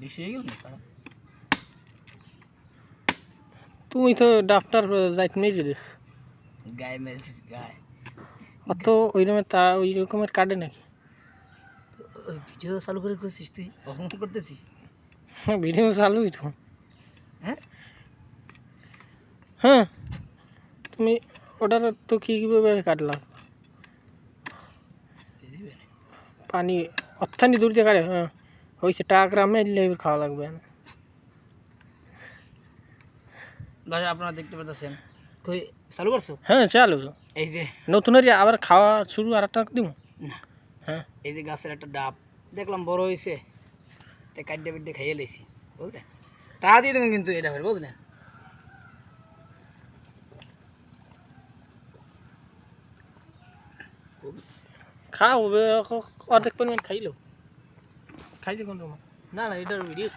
বেশি হয়ে গেল না তুমি তো ডাক্তার যাইতে মেরে দিস গায়ে মেরেছিস গায়ে। অত ওই রকমের তা ওই রকমের কাটে নাকি? ওই ভিডিও চালু করে করছিস তুই? অপমান করতেছিস? হ্যাঁ ভিডিও চালুই তো। হ্যাঁ? হ্যাঁ। তুমি ওটার তো কী কীভাবে কাটলাম? পানি অত্যানি দূর দিয়ে কাটে হ্যাঁ। হয়েছে টাকা গ্রামে খাওয়া লাগবে। ভাই আপনারা দেখতে পাচ্ছেন কই চালু করছ? হ্যাঁ চালু। এই যে নতুনের আবার খাওয়া শুরু আর একটা দিব? না। হ্যাঁ। এই যে গাছের একটা ডাব দেখলাম বড় হয়েছে তাই কাড্ডে বিড্ডে খাইয়ে লেছি বুঝলেন? টাকা দিয়ে দেবেন কিন্তু এটা বুঝলেন? খাও অর্ধেক পরিমাণ খাইলো। খাইছে কোন না না এটার ভিডিও